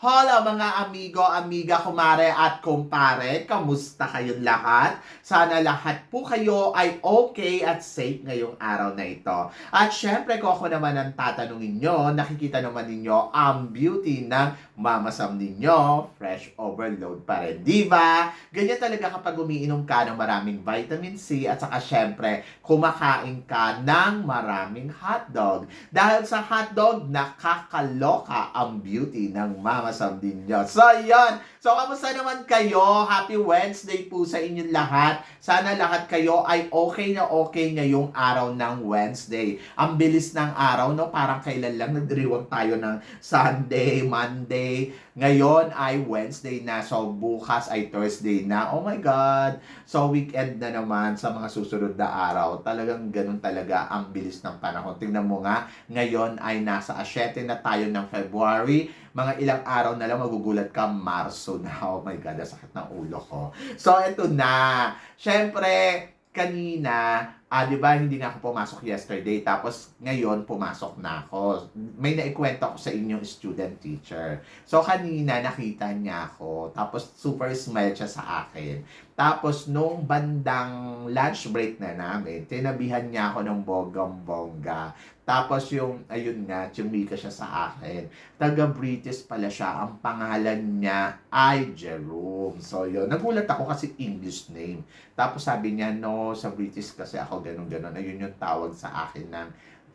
Hola mga amigo, amiga, kumare at kumpare. Kamusta kayong lahat? Sana lahat po kayo ay okay at safe ngayong araw na ito. At syempre kung ako naman ang tatanungin nyo, nakikita naman ninyo ang beauty ng Mama Sam ninyo. Fresh overload pa rin. Di ba? Ganyan talaga kapag umiinom ka ng maraming vitamin C at saka syempre kumakain ka ng maraming hotdog. Dahil sa hotdog, nakakaloka ang beauty ng Mama Sam ninyo. So, yon. So, kamusta naman kayo? Happy Wednesday po sa inyong lahat. Sana lahat kayo ay okay na okay ngayong araw ng Wednesday. Ang bilis ng araw, no? Parang kailan lang nagdiriwang tayo ng Sunday, Monday. Ngayon ay Wednesday na. So, bukas ay Thursday na. Oh my God! So, weekend na naman sa mga susunod na araw. Talagang ganun talaga ang bilis ng panahon. Tingnan mo nga, ngayon ay nasa 7 na tayo ng February. Mga ilang araw na lang magugulat ka, Marso na. Oh my God, sakit ng ulo ko. So, eto na. Siyempre, kanina, ah, di ba, hindi na ako pumasok yesterday, tapos ngayon, pumasok na ako. May naikwento ko sa inyong student teacher. So, kanina, nakita niya ako, tapos super smile siya sa akin. Tapos, nung bandang lunch break na namin, tinabihan niya ako ng bonggang-bongga. Tapos yung, ayun nga, chumika siya sa akin. Taga-British pala siya. Ang pangalan niya ay Jerome. So yun, nagulat ako kasi English name. Tapos sabi niya, no, sa British kasi ako ganun-ganun. Ayun yung tawag sa akin ng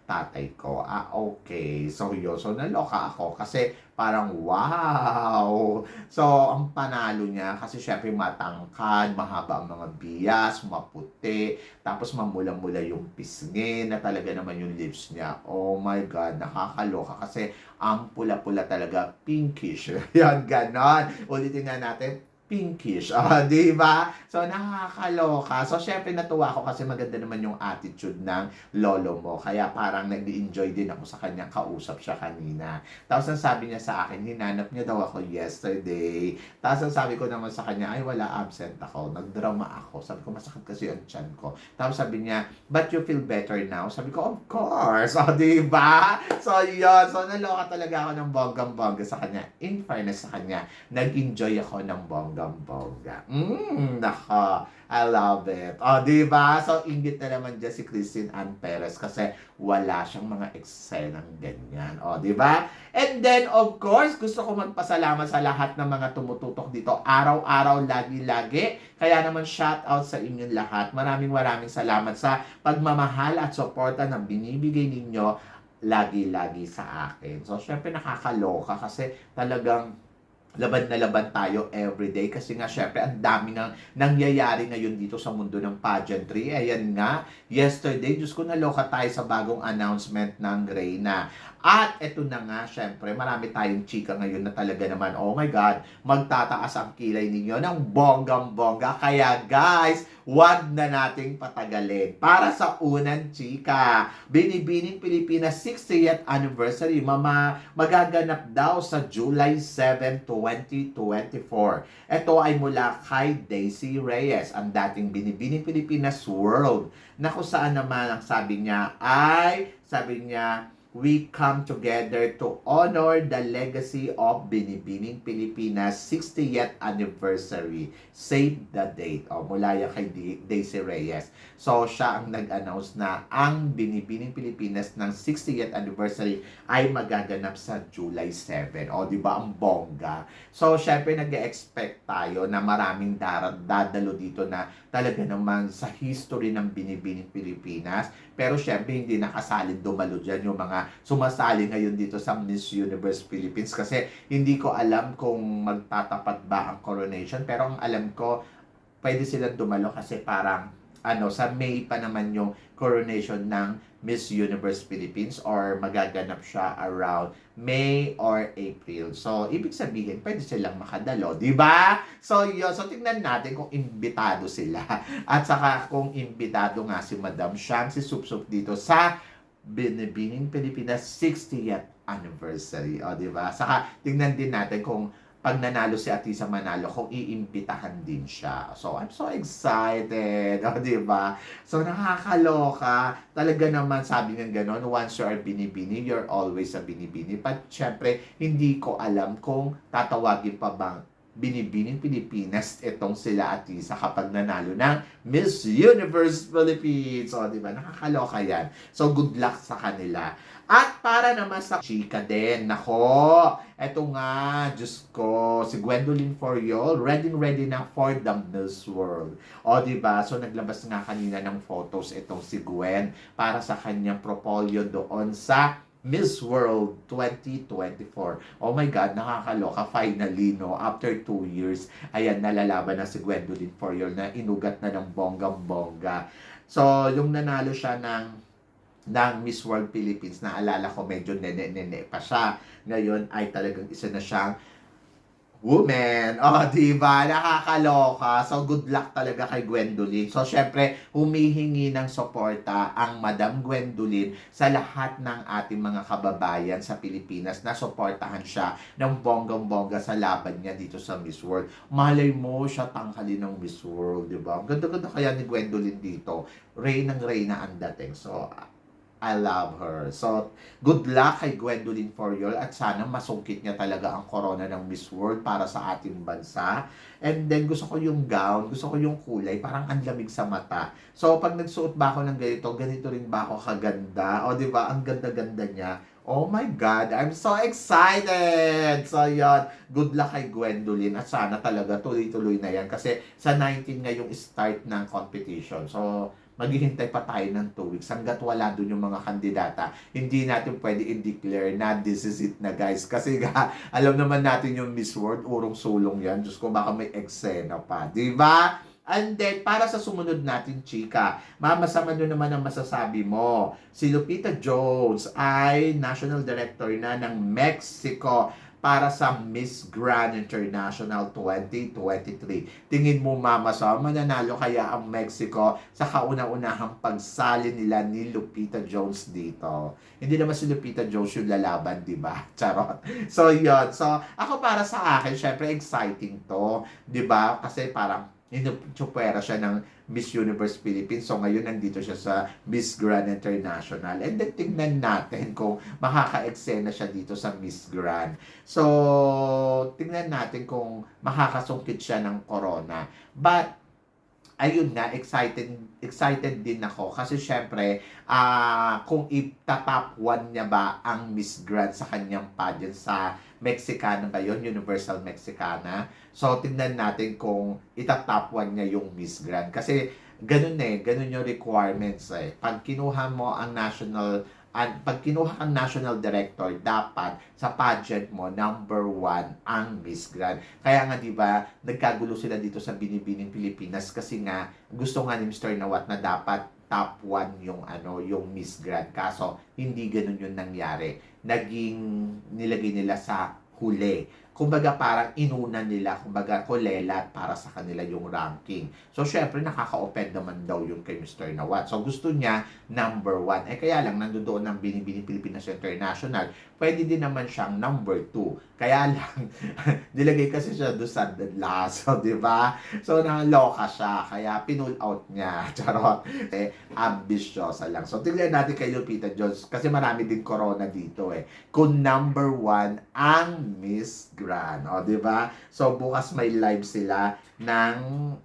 tatay ko. Ah, okay. So yun, so naloka ako kasi parang wow. So, ang panalo niya kasi syempre matangkad, mahaba ang mga bias, maputi, tapos mamula-mula yung pisngi na talaga naman yung lips niya. Oh my God, nakakaloka kasi ang pula-pula talaga, pinkish. Yan, ganon. Ulitin nga natin, pinkish. Ah, di ba? So, nakakaloka. So, syempre natuwa ako kasi maganda naman yung attitude ng lolo mo. Kaya parang nag-enjoy din ako sa kanyang kausap siya kanina. Tapos, ang sabi niya sa akin, hinanap niya daw ako yesterday. Tapos, ang sabi ko naman sa kanya, ay, wala, absent ako. Nagdrama ako. Sabi ko, masakit kasi ang tiyan ko. Tapos, sabi niya, but you feel better now? Sabi ko, of course. O, di ba? So, yun. So, naloka talaga ako ng bonggang-bongga sa kanya. In fairness sa kanya, nag-enjoy ako ng bonggang-bongga. Mmm, naka. I love it. O, di ba? So, ingit na naman dyan si Christine Ann Perez kasi wala siyang mga eksenang ganyan. O, di ba? And then, of course, gusto ko magpasalamat sa lahat ng mga tumututok dito. Araw-araw, lagi-lagi. Kaya naman, shout out sa inyong lahat. Maraming maraming salamat sa pagmamahal at suporta na binibigay ninyo lagi-lagi sa akin. So, syempre nakakaloka kasi talagang laban na laban tayo everyday kasi nga syempre ang dami nang nangyayari ngayon dito sa mundo ng pageantry. Ayan nga, yesterday, Diyos ko naloka tayo sa bagong announcement ng Reyna. At eto na nga, syempre, marami tayong chika ngayon na talaga naman, oh my God, magtataas ang kilay ninyo ng bonggang-bongga. Kaya guys, wag na nating patagalin. Para sa unang chika, Binibining Pilipinas 60th anniversary, mama, magaganap daw sa July 7, 2024. Ito ay mula kay Daisy Reyes, ang dating Binibining Pilipinas World, na kung saan naman ang sabi niya ay, sabi niya, we come together to honor the legacy of Binibining Pilipinas 60th anniversary. Save the date. O, mula yan kay Daisy Reyes. So, siya ang nag-announce na ang Binibining Pilipinas ng 60th anniversary ay magaganap sa July 7. O, di ba? Ang bongga. So, syempre, nag-expect tayo na maraming dar- dadalo dito na talaga naman sa history ng Binibining Pilipinas. Pero syempre, hindi nakasalin dumalo dyan yung mga sumasali ngayon dito sa Miss Universe Philippines kasi hindi ko alam kung magtatapat ba ang coronation pero ang alam ko pwede silang dumalo kasi parang ano sa May pa naman yung coronation ng Miss Universe Philippines or magaganap siya around May or April. So, ibig sabihin, pwede silang makadalo, di ba? So, yun. So, tingnan natin kung imbitado sila. At saka kung imbitado nga si Madam Shang, si Supsup dito sa Binibining Pilipinas 60th anniversary. O, di ba? Saka, tingnan din natin kung pag nanalo si Atisa Manalo, kung iimbitahan din siya. So, I'm so excited. O, di ba? So, nakakaloka. Talaga naman, sabi nga ganon, once you are binibini, you're always a binibini. But, syempre, hindi ko alam kung tatawagin pa bang binibining Pilipinas itong sila Atisa kapag nanalo ng Miss Universe Philippines. O, di ba? Nakakaloka yan. So, good luck sa kanila. At para naman sa chika din, nako, eto nga, Diyos ko, si Gwendolyn Foriol, ready ready na for the Miss World. O, di ba? So, naglabas nga kanina ng photos itong si Gwen para sa kanyang propolyo doon sa Miss World 2024. Oh my God, nakakaloka. Finally, no? After two years, ayan, nalalaban na si Gwendolyn Foriol na inugat na ng bonggang-bongga. So, yung nanalo siya ng ng Miss World Philippines, naalala ko medyo nene-nene pa siya. Ngayon ay talagang isa na siyang woman. Oh, di ba? Nakakaloka. So, good luck talaga kay Gwendolyn. So, syempre, humihingi ng suporta ang Madam Gwendolyn sa lahat ng ating mga kababayan sa Pilipinas na suportahan siya ng bonggang-bongga sa laban niya dito sa Miss World. Malay mo, siya tanghalin ng Miss World, di ba? Ang ganda-ganda kaya ni Gwendolyn dito. Ray ng Ray na ang dating. So, I love her. So, good luck kay Gwendolyn Foriol at sana masungkit niya talaga ang corona ng Miss World para sa ating bansa. And then, gusto ko yung gown, gusto ko yung kulay, parang ang lamig sa mata. So, pag nagsuot ba ako ng ganito, ganito rin ba ako kaganda? O, di ba? Ang ganda-ganda niya. Oh my God, I'm so excited! So, yon good luck kay Gwendolyn at sana talaga tuloy-tuloy na yan kasi sa 19 nga yung start ng competition. So, maghihintay pa tayo ng 2 weeks hanggat wala dun yung mga kandidata. Hindi natin pwede i-declare na this is it na guys. Kasi nga, alam naman natin yung Miss World, urong sulong yan. Diyos ko, baka may eksena pa. Di ba? And then, para sa sumunod natin, chika, mamasama nyo naman ang masasabi mo. Si Lupita Jones ay National Director na ng Mexico para sa Miss Grand International 2023. Tingin mo, Mama, sa mananalo kaya ang Mexico sa kauna-unahang pagsali nila ni Lupita Jones dito. Hindi naman si Lupita Jones yung lalaban, di ba? Charot. So, yun. So, ako para sa akin, syempre exciting to. Di ba? Kasi parang Inupera siya ng Miss Universe Philippines. So, ngayon nandito siya sa Miss Grand International. And then, tingnan natin kung makaka-eksena siya dito sa Miss Grand. So, tingnan natin kung makakasungkit siya ng corona. But, ayun nga, excited excited din ako kasi syempre, ah kung itatop 1 niya ba ang Miss Grand sa kanyang pageant sa Mexicana ba Universal Mexicana. So, tingnan natin kung itatop 1 niya yung Miss Grand. Kasi, ganun eh, ganun yung requirements eh. Pag kinuha mo ang national at pag kinuha ang national director, dapat sa pageant mo, number one ang Miss Grand. Kaya nga, di ba, nagkagulo sila dito sa Binibining Pilipinas kasi nga, gusto nga ni Mr. Nawat na dapat top 1 yung ano yung Miss Grand kaso hindi ganoon yung nangyari naging nilagay nila sa huli kumbaga parang inuna nila, kumbaga kulelat para sa kanila yung ranking. So, syempre, nakaka-open naman daw yung kay Mr. Nawat. So, gusto niya number one. Eh, kaya lang, nandoon ng Binibini Pilipinas International, pwede din naman siyang number two. Kaya lang, nilagay kasi siya doon sa last, so, di ba? So, naloka siya, kaya pinull out niya. Charot. Eh, ambisyosa lang. So, tingnan natin kay Lupita Jones, kasi marami din corona dito eh. Kung number one ang Miss Grand. O, di ba? So, bukas may live sila ng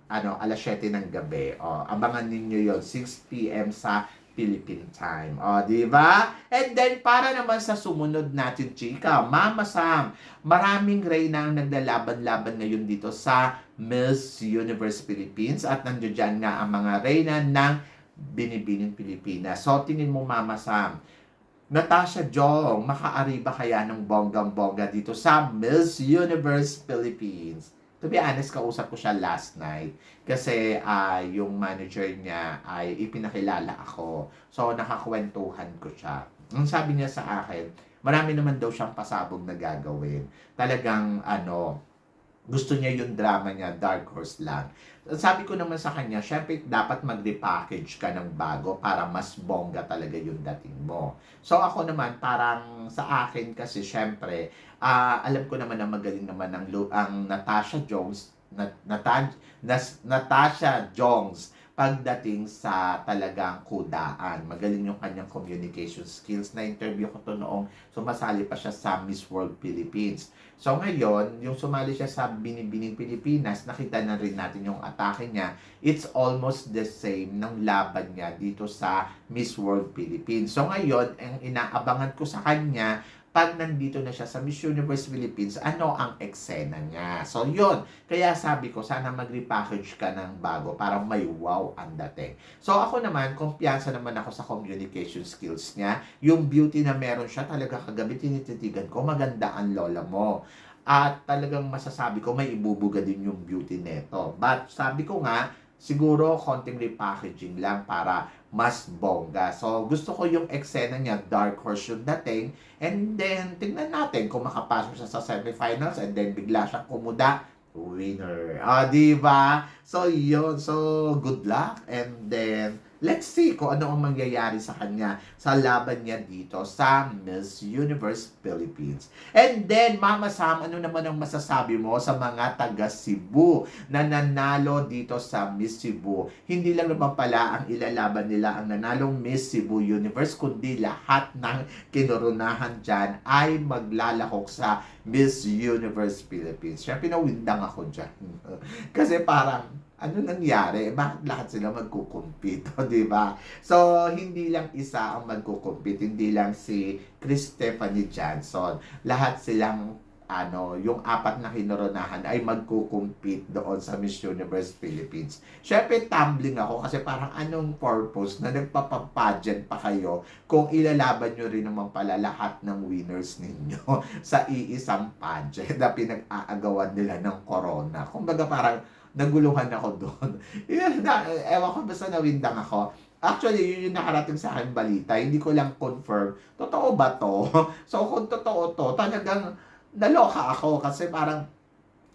ano, alas 7 ng gabi. O, abangan ninyo yon 6 p.m. sa Philippine time. O, di ba? And then, para naman sa sumunod natin, chika, Mama Sam, maraming reyna ang naglalaban-laban ngayon dito sa Miss Universe Philippines at nandiyo dyan nga ang mga reyna ng Binibining Pilipinas. So, tingin mo, Mama Sam, Natasha Jong, makaari ba kaya ng bonggang-bongga dito sa Miss Universe Philippines? To be honest, kausap ko siya last night kasi ah, yung manager niya ay ipinakilala ako. So, nakakwentuhan ko siya. Ang sabi niya sa akin, marami naman daw siyang pasabog na gagawin. Talagang, ano, gusto niya yung drama niya, Dark Horse lang. Sabi ko naman sa kanya, syempre dapat mag-repackage ka ng bago para mas bongga talaga yung dating mo. So ako naman, parang sa akin kasi syempre, ah, alam ko naman na magaling naman ang, ang Natasha Jones, Nat, Nata- Nas- Natasha Jones pagdating sa talagang kudaan. Magaling yung kanyang communication skills. Na-interview ko to noong sumasali pa siya sa Miss World Philippines. So ngayon, yung sumali siya sa Binibining Pilipinas, nakita na rin natin yung atake niya. It's almost the same ng laban niya dito sa Miss World Philippines. So ngayon, ang inaabangan ko sa kanya, pag nandito na siya sa Miss Universe Philippines, ano ang eksena niya. So yun, kaya sabi ko, sana mag-repackage ka ng bago para may wow ang dating. So ako naman, kumpiyansa naman ako sa communication skills niya. Yung beauty na meron siya, talaga kagabi tinititigan ko, maganda ang lola mo. At talagang masasabi ko, may ibubuga din yung beauty neto. But sabi ko nga, siguro konting repackaging lang para mas bongga. So, gusto ko yung eksena niya, Dark Horse yung dating. And then, tingnan natin kung makapasok siya sa semifinals and then bigla siyang kumuda, winner. Ah, di ba? So, yun. So, good luck. And then, let's see kung ano ang mangyayari sa kanya sa laban niya dito sa Miss Universe Philippines. And then, Mama Sam, ano naman ang masasabi mo sa mga taga Cebu na nanalo dito sa Miss Cebu? Hindi lang naman pala ang ilalaban nila ang nanalong Miss Cebu Universe, kundi lahat ng kinurunahan dyan ay maglalahok sa Miss Universe Philippines. Siyempre, nawindang ako dyan. Kasi parang, ano nangyari? Bakit lahat sila magkukumpit? O, di ba? So, hindi lang isa ang magkukumpit. Hindi lang si Chris Stephanie Johnson. Lahat silang ano, yung apat na kinurunahan ay magkukumpit doon sa Miss Universe Philippines. Siyempre, tumbling ako kasi parang anong purpose na nagpapapageant pa kayo kung ilalaban nyo rin naman pala lahat ng winners ninyo sa iisang pageant na pinag-aagawan nila ng corona. Kumbaga parang naguluhan ako doon. Yun na, ewan ko, basta nawindang ako. Actually, yun yung nakarating sa akin balita. Hindi ko lang confirm. Totoo ba to? So, kung totoo to, talagang naloka ako kasi parang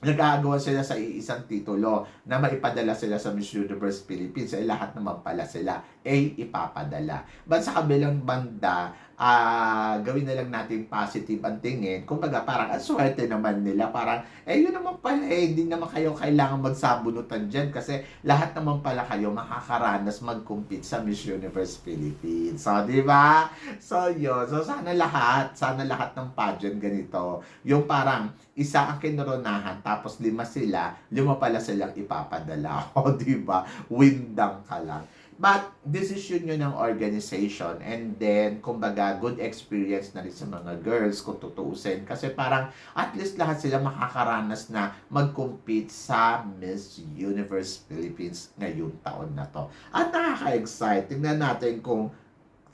nagagawa sila sa iisang titulo na maipadala sila sa Miss Universe Philippines ay lahat naman pala sila ay ipapadala. But sa kabilang banda, ah gawin na lang natin positive ang tingin. Kumbaga parang ang swerte naman nila. Parang, eh yun naman pala eh, hindi naman kayo kailangan magsabunutan dyan kasi lahat naman pala kayo makakaranas mag-compete sa Miss Universe Philippines. So, di ba? So, yun. So, sana lahat, sana lahat ng pageant ganito, yung parang isa ang kinurunahan, tapos lima sila, lima pala silang ipapadala. O, di ba? Windang ka lang. But, decision yun ng organization and then, kumbaga, good experience na rin sa mga girls kung tutuusin. Kasi parang, at least lahat sila makakaranas na mag-compete sa Miss Universe Philippines ngayong taon na to. At nakaka-excite. Tingnan natin kung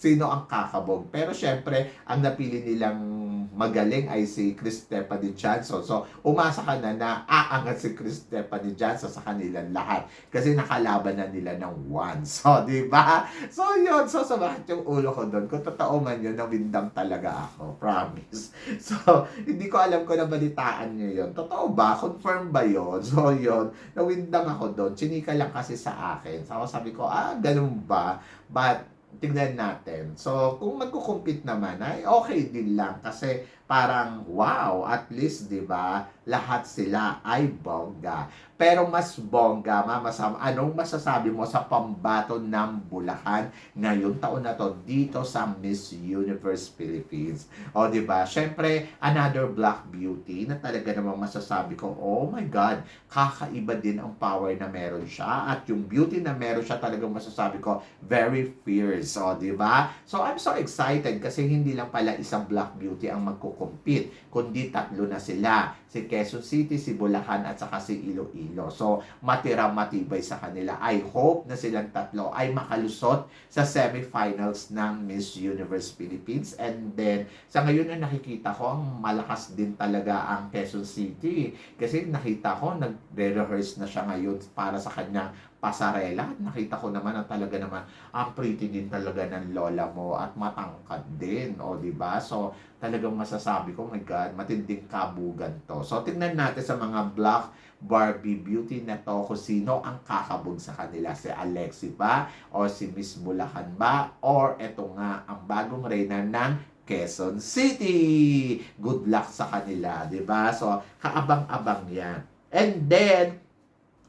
sino ang kakabog. Pero syempre, ang napili nilang magaling ay si Chris Stephanie Johnson. So, umasa ka na na aangat si Chris Stephanie Johnson sa kanilang lahat. Kasi nakalaban na nila ng one. So, di ba? So, yun. So, sumakit yung ulo ko doon. Kung totoo man yun, nawindang talaga ako. Promise. So, hindi ko alam kung nabalitaan niyo yun. Totoo ba? Confirm ba yun? So, yun. Nawindang ako doon. Chinika lang kasi sa akin. So, sabi ko, ah, ganun ba? But, tignan natin. So, kung magkukumpit naman, ay okay din lang. Kasi parang, wow, at least, di ba, lahat sila ay bongga. Pero mas bongga, Mama Sam, anong masasabi mo sa pambato ng Bulacan ngayong taon na to dito sa Miss Universe Philippines? O, di ba? Syempre, another black beauty na talaga namang masasabi ko, oh my God, kakaiba din ang power na meron siya. At yung beauty na meron siya talagang masasabi ko, very fierce. O, di ba? So, I'm so excited kasi hindi lang pala isang black beauty ang magkukumpit, kundi tatlo na sila. Si Quezon City, si Bulacan, at saka si Iloilo. So, matira matibay sa kanila. I hope na silang tatlo ay makalusot sa semifinals ng Miss Universe Philippines. And then, sa ngayon na nakikita ko, ang malakas din talaga ang Quezon City. Kasi nakita ko, nagre-rehearse na siya ngayon para sa kanyang pasarela. Nakita ko naman na talaga naman ang pretty din talaga ng lola mo at matangkad din, o di ba? So, talagang masasabi ko, oh my God, matinding kabugan to. So, tingnan natin sa mga black Barbie beauty na to kung sino ang kakabog sa kanila. Si Alexi ba? O si Miss Bulacan ba? Or eto nga, ang bagong reyna ng Quezon City. Good luck sa kanila, di ba? So, kaabang-abang yan. And then,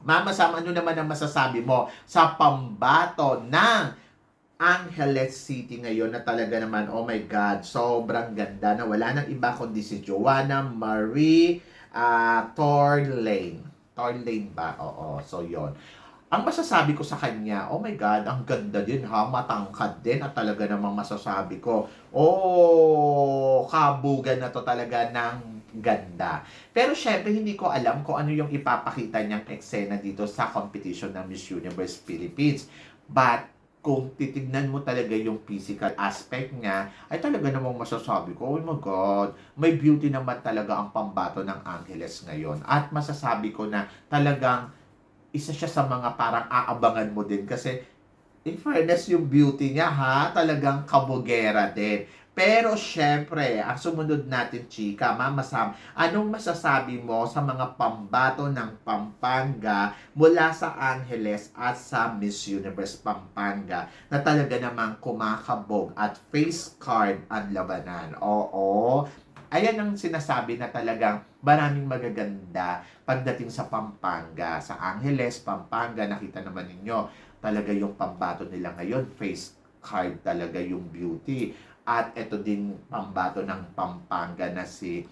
Mama Sam, ano naman ang masasabi mo sa pambato ng Angeles City ngayon na talaga naman, oh my God, sobrang ganda na wala nang iba kundi si Joanna Marie uh, Torlane. Torlane ba? Oo, so yon. Ang masasabi ko sa kanya, oh my God, ang ganda din ha, matangkad din at talaga namang masasabi ko, oh, kabugan na to talaga ng ganda. Pero syempre, hindi ko alam kung ano yung ipapakita niyang eksena dito sa competition ng Miss Universe Philippines. But, kung titignan mo talaga yung physical aspect niya, ay talaga namang masasabi ko, oh my God, may beauty naman talaga ang pambato ng Angeles ngayon. At masasabi ko na talagang isa siya sa mga parang aabangan mo din kasi in fairness yung beauty niya ha, talagang kabugera din. Pero syempre, ang sumunod natin, chika, Mama Sam, anong masasabi mo sa mga pambato ng Pampanga mula sa Angeles at sa Miss Universe Pampanga na talaga namang kumakabog at face card ang labanan? Oo, ayan ang sinasabi na talagang maraming magaganda pagdating sa Pampanga. Sa Angeles, Pampanga, nakita naman ninyo, talaga yung pambato nila ngayon, face card talaga yung beauty. At ito din pambato ng Pampanga na si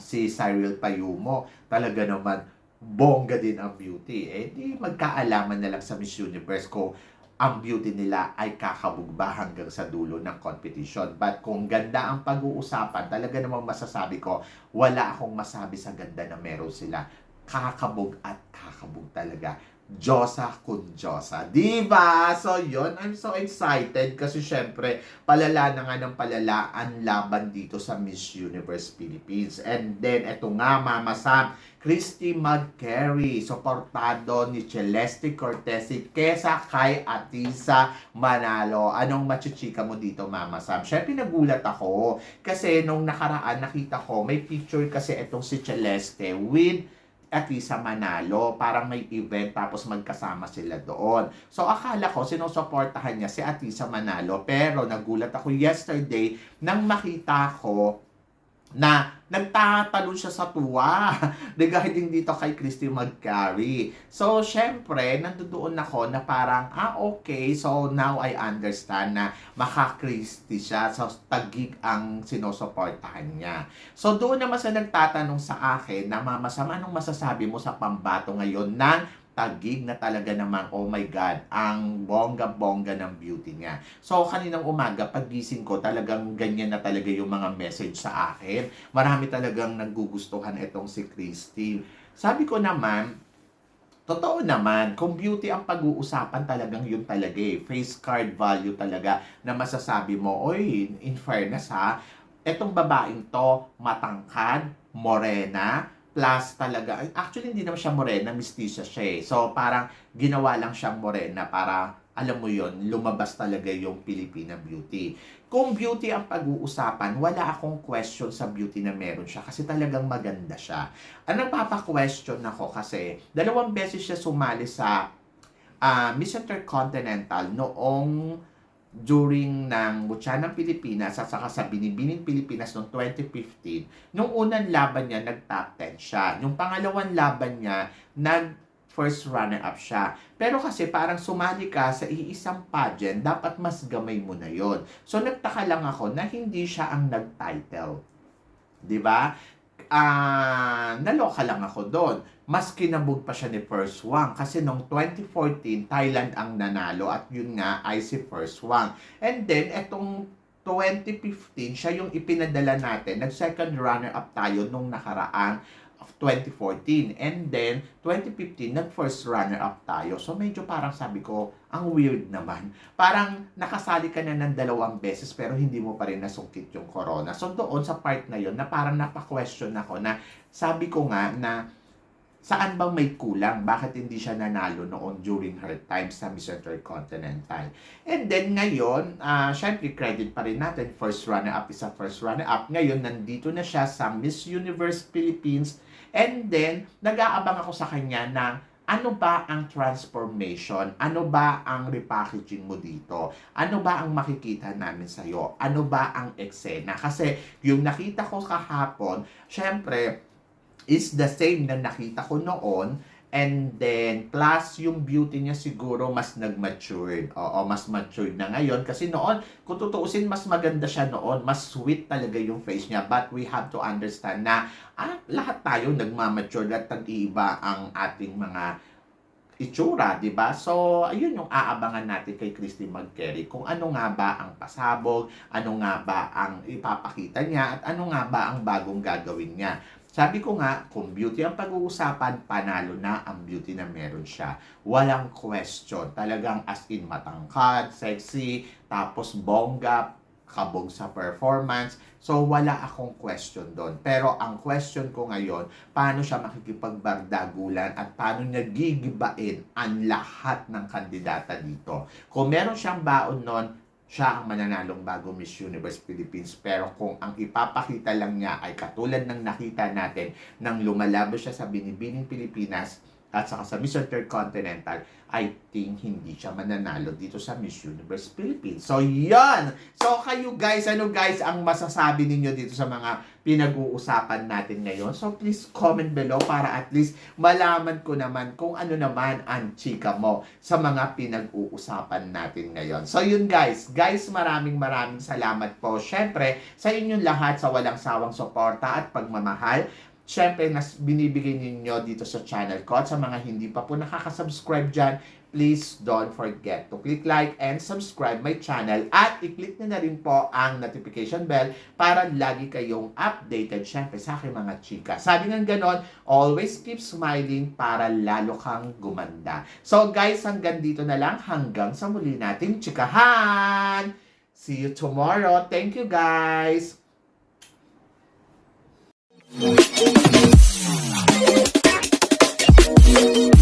si Cyril Payumo. Talaga naman bongga din ang beauty. Eh di magkaalaman na lang sa Miss Universe ko ang beauty nila ay kakabugba hanggang sa dulo ng competition. But kung ganda ang pag-uusapan, talaga namang masasabi ko, wala akong masabi sa ganda na meron sila. Kakabog at kakabog talaga. Diyosa kun Diyosa. Diba? So, yun. I'm so excited kasi syempre, palala na nga ng palala ang laban dito sa Miss Universe Philippines. And then, eto nga, Mama Sam, Christy McCary, suportado ni Celeste Cortesi kesa kay Atisa Manalo. Anong machichika mo dito, Mama Sam? Syempre, nagulat ako kasi nung nakaraan nakita ko, may picture kasi itong si Celeste with at least sa Manalo, parang may event tapos magkasama sila doon. So akala ko sinusuportahan niya si Atisa Manalo pero nagulat ako yesterday nang makita ko na nagtatalon siya sa tuwa regarding dito kay Christy McCarry. So, syempre, nandoon ako na parang, ah, okay, so now I understand na maka-Christy siya. So, tagig ang sinusuportahan niya. So, doon naman sa nagtatanong sa akin na mamasama, anong masasabi mo sa pambato ngayon ng tagig na talaga namang, oh my God, ang bongga-bongga ng beauty niya. So, kaninang umaga, pagising ko, talagang ganyan na talaga yung mga message sa akin. Marami talagang naggugustuhan itong si Christy. Sabi ko naman, Totoo naman, kung beauty ang pag-uusapan talagang yun talaga eh. Face card value talaga na masasabi mo, oy, in fairness ha, etong babaeng to, matangkad, morena, plus talaga, actually hindi naman siya morena, mestiza siya eh. So parang ginawa lang siyang morena para, alam mo yon lumabas talaga yung Filipina beauty. Kung beauty ang pag-uusapan, wala akong question sa beauty na meron siya kasi talagang maganda siya. Ang nagpapa-question ako kasi, dalawang beses siya sumali sa uh, Miss Intercontinental noong during ng Butya ng Pilipinas at saka sa Binibining Pilipinas noong 2015, nung unang laban niya, nag-top 10 siya. Yung pangalawang laban niya, nag first runner-up siya. Pero kasi parang sumali ka sa iisang pageant, dapat mas gamay mo na yon. So nagtaka lang ako na hindi siya ang nag-title. 'Di ba? Uh, naloka lang ako doon mas kinabog pa siya ni First Wang kasi noong 2014 Thailand ang nanalo at yun nga ay si First Wang. And then etong 2015 siya yung ipinadala natin. Nag second runner up tayo nung nakaraang of 2014. And then, 2015, nag-first runner-up tayo. So, medyo parang sabi ko, ang weird naman. Parang nakasali ka na ng dalawang beses pero hindi mo pa rin nasungkit yung corona. So, doon sa part na yon na parang napa-question ako na sabi ko nga na saan bang may kulang? Bakit hindi siya nanalo noon during her time sa Miss Intercontinental? And then ngayon, ah syempre credit pa rin natin, first runner-up is a first runner-up. Ngayon, nandito na siya sa Miss Universe Philippines. And then, nag-aabang ako sa kanya na ano ba ang transformation? Ano ba ang repackaging mo dito? Ano ba ang makikita namin sa'yo? Ano ba ang eksena? Kasi yung nakita ko kahapon, syempre, is the same na nakita ko noon. And then, plus yung beauty niya siguro mas nag-matured. Oo, mas matured na ngayon. Kasi noon, kung tutuusin, mas maganda siya noon. Mas sweet talaga yung face niya. But we have to understand na ah, lahat tayo nagmamature at nag-iiba ang ating mga itsura, di ba? So, ayun yung aabangan natin kay Christy McCary kung ano nga ba ang pasabog, ano nga ba ang ipapakita niya, at ano nga ba ang bagong gagawin niya. Sabi ko nga, kung beauty ang pag-uusapan, panalo na ang beauty na meron siya. Walang question. Talagang as in matangkad, sexy, tapos bongga, kabog sa performance. So, wala akong question doon. Pero ang question ko ngayon, paano siya makikipagbardagulan at paano niya gigibain ang lahat ng kandidata dito. Kung meron siyang baon noon, siya ang mananalong bago Miss Universe Philippines. Pero kung ang ipapakita lang niya ay katulad ng nakita natin nang lumalabo siya sa Binibining Pilipinas at saka sa Miss Intercontinental, I think hindi siya mananalo dito sa Miss Universe Philippines. So, yan! So, kayo guys, ano guys ang masasabi ninyo dito sa mga pinag-uusapan natin ngayon? So, please comment below para at least malaman ko naman kung ano naman ang chika mo sa mga pinag-uusapan natin ngayon. So, yun guys. Guys, maraming maraming salamat po. Syempre, sa inyong lahat sa walang sawang suporta at pagmamahal. Siyempre, nas binibigay ninyo dito sa channel ko at sa mga hindi pa po nakaka-subscribe dyan, please don't forget to click like and subscribe my channel at i-click nyo na rin po ang notification bell para lagi kayong updated syempre sa aking mga chika. Sabi ng ganon, always keep smiling para lalo kang gumanda. So guys, hanggang dito na lang hanggang sa muli nating chikahan! See you tomorrow. Thank you guys! Thank you.